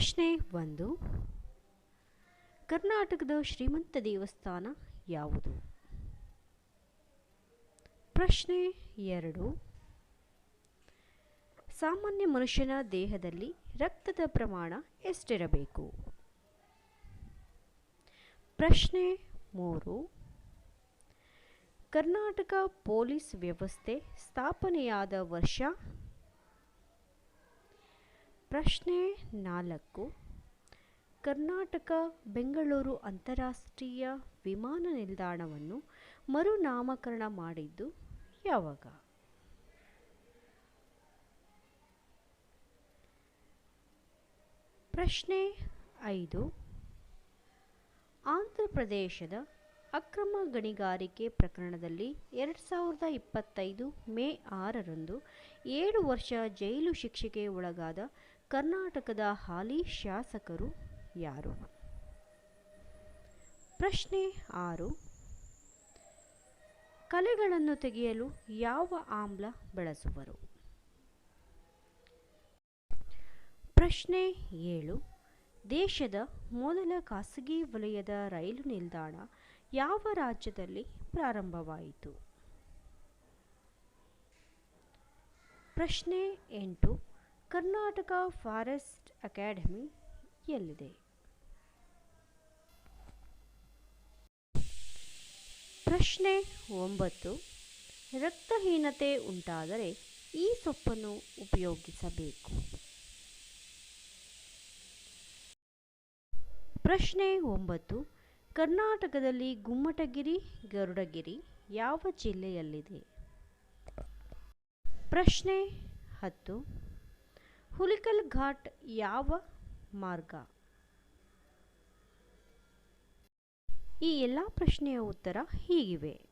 ಪ್ರಶ್ನೆ ಒಂದು. ಕರ್ನಾಟಕದ ಶ್ರೀಮಂತ ದೇವಸ್ಥಾನ ಯಾವುದು? ಪ್ರಶ್ನೆ ಎರಡು. ಸಾಮಾನ್ಯ ಮನುಷ್ಯನ ದೇಹದಲ್ಲಿ ರಕ್ತದ ಪ್ರಮಾಣ ಎಷ್ಟಿರಬೇಕು? ಪ್ರಶ್ನೆ ಮೂರು. ಕರ್ನಾಟಕ ಪೊಲೀಸ್ ವ್ಯವಸ್ಥೆ ಸ್ಥಾಪನೆಯಾದ ವರ್ಷ ಪ್ರಶ್ನೆ ನಾಲ್ಕು. ಕರ್ನಾಟಕ, ಬೆಂಗಳೂರು ಅಂತಾರಾಷ್ಟ್ರೀಯ ವಿಮಾನ ನಿಲ್ದಾಣವನ್ನು ಮರುನಾಮಕರಣ ಮಾಡಿದ್ದು ಯಾವಾಗ? ಪ್ರಶ್ನೆ ಐದು. ಆಂಧ್ರ ಪ್ರದೇಶದ ಅಕ್ರಮ ಗಣಿಗಾರಿಕೆ ಪ್ರಕರಣದಲ್ಲಿ ಎರಡು ಸಾವಿರದ ಇಪ್ಪತ್ತೈದು ಮೇ ಆರರಂದು ಏಳು ವರ್ಷ ಜೈಲು ಶಿಕ್ಷೆಗೆ ಒಳಗಾದ ಕರ್ನಾಟಕದ ಹಾಲಿ ಶಾಸಕರು ಯಾರು? ಪ್ರಶ್ನೆ ಆರು. ಕಲೆಗಳನ್ನು ತೆಗೆಯಲು ಯಾವ ಆಮ್ಲ ಬಳಸುವರು? ಪ್ರಶ್ನೆ ಏಳು. ದೇಶದ ಮೊದಲ ಖಾಸಗಿ ವಲಯದ ರೈಲು ನಿಲ್ದಾಣ ಯಾವ ರಾಜ್ಯದಲ್ಲಿ ಪ್ರಾರಂಭವಾಯಿತು? ಪ್ರಶ್ನೆ ಎಂಟು. ಕರ್ನಾಟಕ ಫಾರೆಸ್ಟ್ ಅಕಾಡೆಮಿ ಎಲ್ಲಿದೆ? ಪ್ರಶ್ನೆ ಒಂಬತ್ತು. ರಕ್ತಹೀನತೆ ಉಂಟಾದರೆ ಈ ಸೊಪ್ಪನ್ನು ಉಪಯೋಗಿಸಬೇಕು. ಪ್ರಶ್ನೆ ಒಂಬತ್ತು. ಕರ್ನಾಟಕದಲ್ಲಿ ಗುಮ್ಮಟಗಿರಿ, ಗರುಡಗಿರಿ ಯಾವ ಜಿಲ್ಲೆಯಲ್ಲಿದೆ? ಪ್ರಶ್ನೆ ಹತ್ತು. ಹುಲಿಕಲ್ ಘಾಟ್ ಯಾವ ಮಾರ್ಗ? ಈ ಎಲ್ಲ ಪ್ರಶ್ನೆಯ ಉತ್ತರ ಹೀಗಿವೆ.